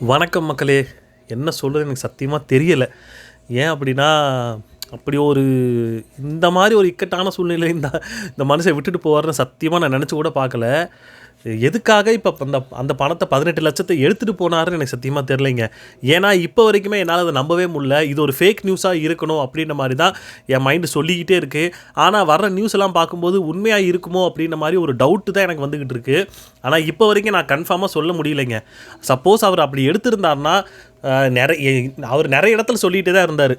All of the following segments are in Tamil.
வணக்கம் மக்களே. என்ன சொல்கிறது எனக்கு சத்தியமாக தெரியலை. ஏன் அப்படின்னா அப்படி ஒரு இந்த மாதிரி ஒரு இக்கட்டான சூழ்நிலை இந்த இந்த மனுஷன் விட்டுட்டு போவார்னு சத்தியமாக நான் நினச்சி கூட பார்க்கல. எதுக்காக இப்போ அந்த அந்த பணத்தை பதினெட்டு லட்சத்தை எடுத்துகிட்டு போனாருன்னு எனக்கு சத்தியமாக தெரிலைங்க ஏன்னா இப்போ வரைக்குமே என்னால் அதை நம்பவே முடியல. இது ஒரு ஃபேக் நியூஸாக இருக்கணும் அப்படின்ற மாதிரி தான் என் மைண்டு சொல்லிக்கிட்டே இருக்குது ஆனால் வர்ற நியூஸ் எல்லாம் பார்க்கும்போது உண்மையாக இருக்குமோ அப்படின்ற மாதிரி ஒரு டவுட்டு தான் எனக்கு வந்துக்கிட்டு இருக்குது ஆனால் இப்போ வரைக்கும் நான் கன்ஃபார்மாக சொல்ல முடியலைங்க. சப்போஸ் அவர் அப்படி எடுத்திருந்தாருன்னா நிறைய அவர் நிறைய இடத்துல சொல்லிகிட்டே தான் இருந்தார்.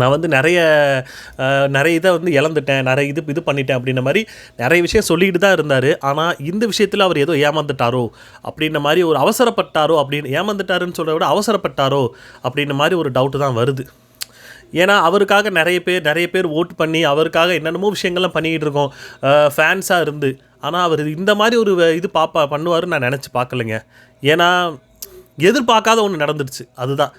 நான் வந்து நிறைய நிறைய இதை வந்து இழந்துட்டேன் நிறைய இது இது பண்ணிட்டேன் அப்படின்ற மாதிரி நிறைய விஷயம் சொல்லிட்டு தான் இருந்தார். ஆனால் இந்த விஷயத்தில் அவர் ஏதோ ஏமாந்துட்டாரோ அப்படின்ற மாதிரி ஒரு அவசரப்பட்டாரோ அப்படின்னு ஏமாந்துட்டாருன்னு சொல்கிறத விட அவசரப்பட்டாரோ அப்படின்ற மாதிரி ஒரு டவுட்டு தான் வருது. ஏன்னா அவருக்காக நிறைய பேர் நிறைய பேர் ஓட்டு பண்ணி அவருக்காக என்னென்னமோ விஷயங்கள்லாம் பண்ணிக்கிட்டு இருக்கோம். ஃபேன்ஸாக இருந்து. ஆனால் அவர் இந்த மாதிரி ஒரு இது பாப்பா பண்ணுவாருன்னு நான் நினச்சி பார்க்கலைங்க. ஏன்னா எதிர்பார்க்காத ஒன்று நடந்துடுச்சு அதுதான்.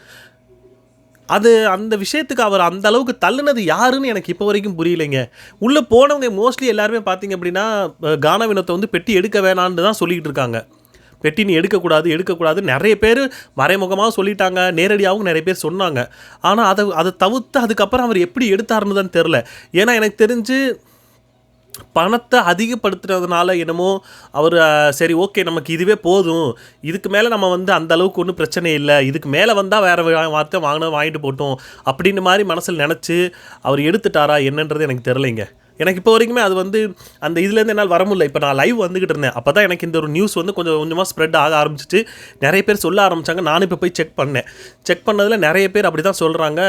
அது அந்த விஷயத்துக்கு அவர் அந்த அளவுக்கு தள்ளுனது யாருன்னு எனக்கு இப்போ வரைக்கும் புரியலைங்க. உள்ளே போனவங்க மோஸ்ட்லி எல்லாருமே பார்த்தீங்க அப்படின்னா அஹ், கானா வினத்தை வந்து பெட்டி எடுக்க வேணான்னு தான் சொல்லிக்கிட்டு இருக்காங்க. பெட்டி நீ எடுக்கக்கூடாது எடுக்கக்கூடாது. நிறைய பேர் மறைமுகமாக சொல்லிட்டாங்க நேரடியாகவும் நிறைய பேர் சொன்னாங்க. ஆனால் அதை அதை தவிர்த்து அதுக்கப்புறம் அவர் எப்படி எடுத்தாருன்னு தான் தெரில ஏன்னா எனக்கு தெரிஞ்சு பணத்தை அதிகப்படுத்துறதுனால என்னமோ அவர் சரி ஓகே நமக்கு இதுவே போதும். இதுக்கு மேலே நம்ம வந்து அந்த அளவுக்கு ஒன்றும் பிரச்சனை இல்லை. இதுக்கு மேலே வந்தால் வேறு வார்த்தை வாங்கினா வாங்கிட்டு போட்டோம். அப்படின்னு மாதிரி மனசில் நினச்சி அவர் எடுத்துட்டாரா என்னன்றது எனக்கு தெரிலைங்க எனக்கு இப்போ வரைக்குமே அது வந்து அந்த இதுலேருந்து என்னால் வர முடியல. இப்போ நான் லைவ் வந்துக்கிட்டு இருந்தேன். அப்போ தான் எனக்கு இந்த ஒரு நியூஸ் வந்து கொஞ்சம் கொஞ்சமாக ஸ்ப்ரெட் ஆக ஆரம்பிச்சிச்சு. நிறைய பேர் சொல்ல ஆரம்பித்தாங்க நானும் இப்போ போய் செக் பண்ணேன். செக் பண்ணதில் நிறைய பேர் அப்படி தான் சொல்கிறாங்க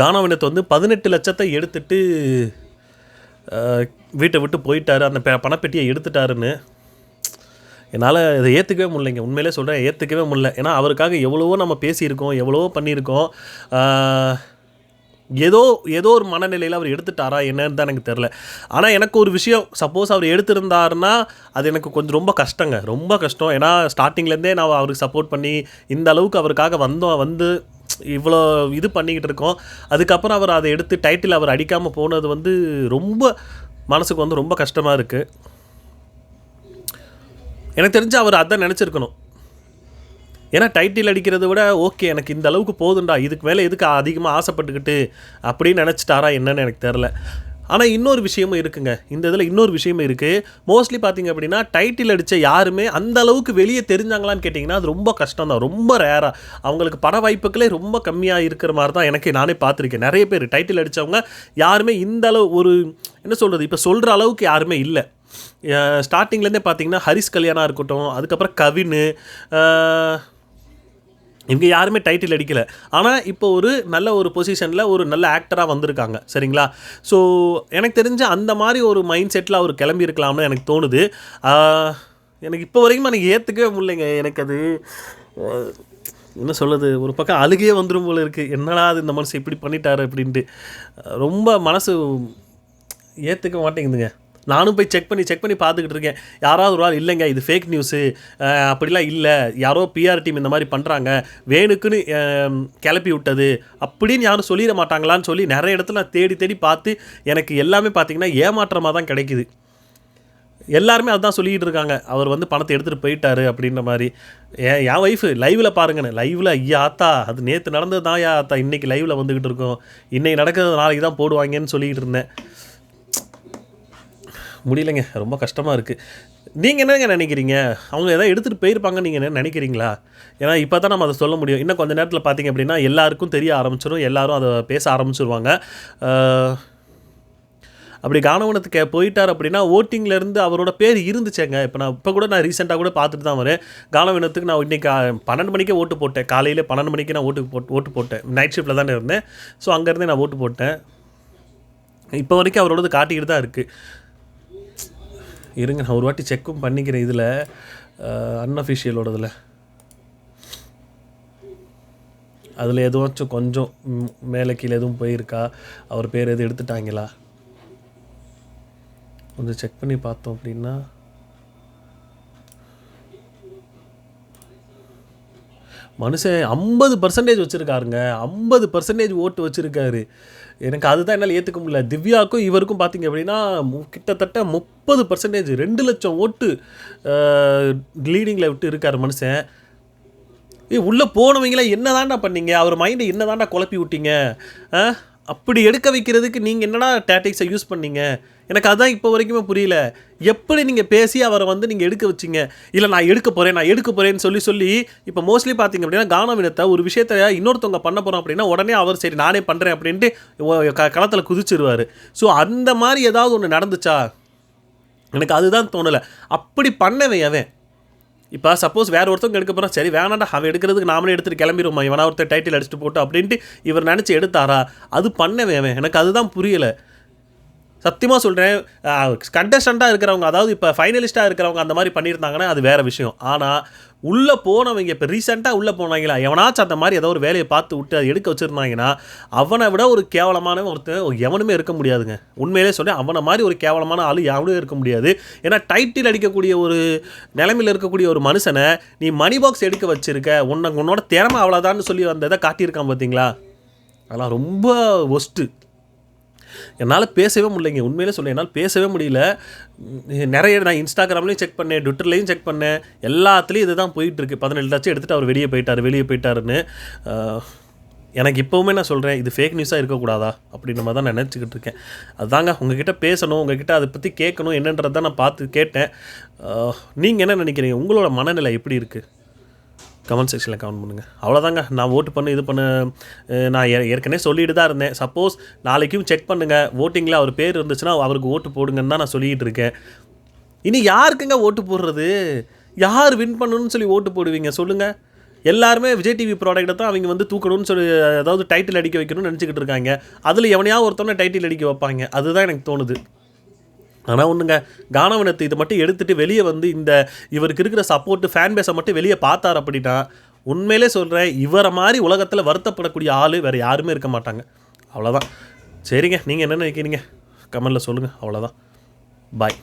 கானாவினத்தை வந்து பதினெட்டு லட்சத்தை எடுத்துட்டு வீட்டை விட்டு போயிட்டாரு. அந்த பெ- பணப்பெட்டியை எடுத்துட்டாருன்னு. என்னால் இதை ஏற்றுக்கவே முடியலைங்க. உண்மையிலே சொல்கிறேன் ஏற்றுக்கவே முடியல. ஏன்னா அவருக்காக எவ்வளவோ நம்ம பேசியிருக்கோம் எவ்வளவோ பண்ணியிருக்கோம். ஏதோ ஏதோ ஒரு மனநிலையில் அவர் எடுத்துட்டாரா என்னன்னு தான் எனக்கு தெரில ஆனால் எனக்கு ஒரு விஷயம் சப்போஸ் அவர் எடுத்திருந்தாருன்னா அது எனக்கு கொஞ்சம் ரொம்ப கஷ்டங்க. ரொம்ப கஷ்டம். ஏன்னா ஸ்டார்டிங்லேருந்தே நான் அவருக்கு சப்போர்ட் பண்ணி இந்த அளவுக்கு அவருக்காக வந்தோம் வந்து இவ்வளோ இது பண்ணிக்கிட்டு இருக்கோம். அதுக்கப்புறம் அவர் அதை எடுத்து டைட்டில் அவர் அடிக்காமல் போனது வந்து ரொம்ப மனசுக்கு வந்து ரொம்ப கஷ்டமாக இருக்குது எனக்கு தெரிஞ்சு அவர் அதான் நினச்சிருக்கணும். ஏன்னா டைட்டில் அடிக்கிறத விட ஓகே எனக்கு இந்த அளவுக்கு போதுண்டா இதுக்கு மேலே எதுக்கு அதிகமாக ஆசைப்பட்டுக்கிட்டு அப்படின்னு நினச்சிட்டாரா என்னன்னு எனக்கு தெரில ஆனால் இன்னொரு விஷயமும் இருக்குங்க. இந்த இதில் இன்னொரு விஷயமும் இருக்குது மோஸ்ட்லி பார்த்தீங்க அப்படின்னா டைட்டில் அடித்த யாருமே அந்த அளவுக்கு வெளியே தெரிஞ்சாங்களான்னு கேட்டிங்கன்னா அது ரொம்ப கஷ்டம் தான் ரொம்ப ரேராக அவங்களுக்கு பட வாய்ப்புகளே ரொம்ப கம்மியாக இருக்கிற மாதிரி தான் எனக்கு நானே பார்த்துருக்கேன். நிறைய பேர் டைட்டில் அடித்தவங்க யாருமே இந்த அளவு ஒரு என்ன சொல்கிறது இப்போ சொல்கிற அளவுக்கு யாருமே இல்லை. ஸ்டார்டிங்லேருந்தே பார்த்தீங்கன்னா ஹரிஸ் கல்யாணம் இருக்கட்டும் அதுக்கப்புறம் கவின் இவங்க யாருமே டைட்டில் அடிக்கல. ஆனால் இப்போ ஒரு நல்ல ஒரு பொசிஷனில் ஒரு நல்ல ஆக்டராக வந்திருக்காங்க. சரிங்களா? ஸோ எனக்கு தெரிஞ்ச அந்த மாதிரி ஒரு மைண்ட் செட்டில் அவர் கிளம்பி இருக்கலாம்னு எனக்கு தோணுது. எனக்கு இப்போ வரைக்கும் எனக்கு ஏற்றுக்கவே முடியலைங்க. எனக்கு அது என்ன சொல்லுது ஒரு பக்கம் அழுகையே வந்துடும் போல இருக்குது என்னடா அது இந்த மனசு இப்படி பண்ணிட்டாரு அப்படின்ட்டு. ரொம்ப மனசு ஏற்றுக்க மாட்டேங்குதுங்க. நானும் போய் செக் பண்ணி செக் பண்ணி பார்த்துக்கிட்டு இருக்கேன். யாராவது ஒரு ஆள் இல்லைங்க இது ஃபேக் நியூஸு அப்படிலாம் இல்லை. யாரோ பிஆர் டீம் இந்த மாதிரி பண்ணுறாங்க வேணுக்குன்னு கிளப்பி விட்டது. அப்படின்னு யாரும் சொல்லிட மாட்டாங்களான்னு சொல்லி நிறைய இடத்துல நான் தேடி தேடி பார்த்து எனக்கு எல்லாமே பார்த்தீங்கன்னா ஏமாற்றமாக தான் கிடைக்குது. எல்லாருமே அதுதான் சொல்லிக்கிட்டு இருக்காங்க. அவர் வந்து பணத்தை எடுத்துகிட்டு போயிட்டாரு அப்படின்ற மாதிரி. ஏன் என் ஒய்ஃபு லைவில் பாருங்கண்ணே லைவில் ஐயா ஆத்தா அது நேற்று நடந்தது தான் யா ஆத்தா. இன்றைக்கி லைவில் வந்துக்கிட்டு இருக்கோம். இன்றைக்கி நடக்கிறது நாளைக்கு தான் போடுவாங்கன்னு சொல்லிக்கிட்டு இருந்தேன். முடியலைங்க. ரொம்ப கஷ்டமாக இருக்குது நீங்கள் என்னங்க நினைக்கிறீங்க? அவங்க எதாவது எடுத்துகிட்டு போயிருப்பாங்கன்னு நீங்கள் என்ன நினைக்கிறீங்களா? ஏன்னா இப்போ தான் நம்ம அதை சொல்ல முடியும். இன்னும் கொஞ்சம் நேரத்தில் பார்த்தீங்க அப்படின்னா எல்லாருக்கும் தெரிய ஆரம்பிச்சிடும் எல்லாரும் அதை பேச ஆரம்பிச்சிருவாங்க. அப்படி கானவனத்துக்கு போயிட்டார் அப்படின்னா ஓட்டிங்லேருந்து அவரோட பேர் இருந்துச்சேங்க. இப்போ நான் இப்போ கூட நான் ரீசெண்டாக கூட பார்த்துட்டு தான் வரேன். கானவனத்துக்கு நான் இன்றைக்கி பன்னெண்டு மணிக்கே ஓட்டு போட்டேன். காலையில் பன்னெண்டு மணிக்கு நான் ஓட்டு போட்டு ஓட்டு போட்டேன். நைட் ஷிஃப்ட்டில் தானே இருந்தேன். ஸோ அங்கேருந்தே நான் ஓட்டு போட்டேன். இப்போ வரைக்கும் அவரோடது காட்டிக்கிட்டு தான் இருக்குது இருங்க நான் ஒரு வாட்டி செக்கும் பண்ணிக்கிறேன் இதில். அன்அஃபிஷியலோடதில் அதில் எதுவாச்சும் கொஞ்சம் மேலே கீழே எதுவும் போயிருக்கா? அவர் பேர் எதுவும் எடுத்துட்டாங்களா? கொஞ்சம் செக் பண்ணி பார்த்தோம் அப்படின்னா மனுஷன் ஐம்பது பர்சன்டேஜ் வச்சுருக்காருங்க. ஐம்பது பர்சன்டேஜ் ஓட்டு வச்சுருக்காரு. எனக்கு அதுதான் என்னால் ஏற்றுக்க முடியல. திவ்யாவுக்கும் இவருக்கும் பார்த்தீங்க அப்படின்னா கிட்டத்தட்ட முப்பது பர்சன்டேஜ் ரெண்டு லட்சம் ஓட்டு லீடிங்கில் விட்டு இருக்கார் மனுஷன். ஏய் உள்ளே போனவங்களே என்ன தாண்டா பண்ணீங்க? அவர் மைண்டை என்னதான்டா குழப்பி விட்டீங்க? ஆ? அப்படி எடுக்க வைக்கிறதுக்கு நீங்கள் என்னடா டேட்டிக்ஸை யூஸ் பண்ணீங்க? எனக்கு அதான் இப்போ வரைக்குமே புரியல. எப்படி நீங்கள் பேசி அவரை வந்து நீங்கள் எடுக்க வச்சீங்க? இல்லை நான் எடுக்க போகிறேன் நான் எடுக்க போகிறேன்னு சொல்லி சொல்லி இப்போ மோஸ்ட்லி பார்த்தீங்க அப்படின்னா கானவினத்தை ஒரு விஷயத்த இன்னொருத்தவங்க பண்ண போகிறோம் அப்படின்னா உடனே அவர் சரி நானே பண்ணுறேன் அப்படின்ட்டு க களத்தில் குதிச்சிருவார். ஸோ அந்த மாதிரி ஏதாவது ஒன்று நடந்துச்சா? எனக்கு அதுதான் தோணலை. அப்படி பண்ணவே அவன் இப்போ சப்போஸ் வேறு ஒருத்தவங்க எடுக்க போகிறோம் சரி வேணாண்டா அவன் எடுக்கிறதுக்கு நாமளே எடுத்துகிட்டு கிளம்பிடுவோம்? இவனா ஒருத்தர் டைட்டில் அடிச்சுட்டு போட்டு அப்படின்ட்டு இவர் நினச்சி எடுத்தாரா? அது பண்ணவே அவன். எனக்கு அதுதான் புரியலை. சத்தியமாக சொல்கிறேன் கண்டஸ்டண்ட்டாக இருக்கிறவங்க அதாவது இப்போ ஃபைனலிஸ்ட்டாக இருக்கிறவங்க அந்த மாதிரி பண்ணியிருந்தாங்கன்னா அது வேறு விஷயம். ஆனால் உள்ளே போனவங்க இப்போ ரீசெண்டாக உள்ளே போனாங்களா எவனாச்சும் அந்த மாதிரி ஏதோ ஒரு வேலையை பார்த்து விட்டு அதை எடுக்க வச்சுருந்தாங்கன்னா அவனை விட ஒரு கேவலமான ஒருத்தன் எவனுமே இருக்க முடியாதுங்க. உண்மையிலே சொல்லி அவனை மாதிரி ஒரு கேவலமான ஆள் எவனும் இருக்க முடியாது. ஏன்னா டைட்டில் அடிக்கக்கூடிய ஒரு நிலைமையில் இருக்கக்கூடிய ஒரு மனுஷனை நீ மணி பாக்ஸ் எடுக்க வச்சுருக்க உன்னை உன்னோட திறமை அவ்வளோதான்னு சொல்லி வந்ததை காட்டியிருக்கான் பார்த்தீங்களா அதெல்லாம் ரொம்ப ஒஸ்ட்டு என்னால் பேசவே முடியலைங்க. உண்மையிலே சொல்ல என்னால் பேசவே முடியல. நிறைய நான் இன்ஸ்டாகிராம்லேயும் செக் பண்ணேன் ட்விட்டர்லேயும் செக் பண்ணேன். எல்லாத்துலேயும் இதுதான் தான் போயிட்டுருக்கு. பதினெட்டு லட்சம் எடுத்துகிட்டு அவர் வெளியே போயிட்டார் வெளியே போயிட்டாருன்னு. எனக்கு இப்போவுமே நான் சொல்கிறேன் இது ஃபேக் நியூஸாக இருக்கக்கூடாதா? அப்படின்ற மாதிரி தான் நான் நினச்சிக்கிட்டு இருக்கேன். அதுதாங்க உங்ககிட்ட பேசணும் உங்ககிட்ட அதை பற்றி கேட்கணும் என்னன்றதை தான் நான் பார்த்து கேட்டேன். நீங்கள் என்ன நினைக்கிறீங்க? உங்களோட மனநிலை எப்படி இருக்குது கமெண்ட் செக்ஷனில் கமெண்ட் பண்ணுங்கள் அவ்வளோதாங்க நான் ஓட்டு பண்ண இது பண்ண நான் ஏ- ஏற்கனவே சொல்லிட்டு தான் இருந்தேன். சப்போஸ் நாளைக்கும் செக் பண்ணுங்கள் ஓட்டிங்கில் அவர் பேர் இருந்துச்சுன்னா அவருக்கு ஓட்டு போடுங்கன்னு தான் நான் சொல்லிகிட்டு இருக்கேன். இனி யாருக்குங்க ஓட்டு போடுறது? யார் வின் பண்ணணும்னு சொல்லி ஓட்டு போடுவீங்க? சொல்லுங்கள் எல்லாருமே விஜய் டிவி ப்ராடக்ட்டை தான் அவங்க வந்து தூக்கணும்னு சொல்லி அதாவது டைட்டில் அடிக்க வைக்கணும்னு நினச்சிக்கிட்டு இருக்காங்க. அதில் எவனையாவது ஒருத்தவனை டைட்டில் அடிக்க வைப்பாங்க. அதுதான் எனக்கு தோணுது. ஆனால் ஒன்றுங்க கானவனத்தை இதை மட்டும் எடுத்துகிட்டு வெளியே வந்து இந்த இவருக்கு இருக்கிற சப்போர்ட்டு ஃபேன் பேஸை மட்டும் வெளியே பார்த்தார் அப்படின்னா உண்மையிலே சொல்கிறேன் இவரை மாதிரி உலகத்தில் வருத்தப்படக்கூடிய ஆள் வேறு யாருமே இருக்க மாட்டாங்க. அவ்வளோதான் சரிங்க நீங்கள் என்ன நினைக்கிறீங்க? கமெண்டில் சொல்லுங்கள் அவ்வளோதான் பாய்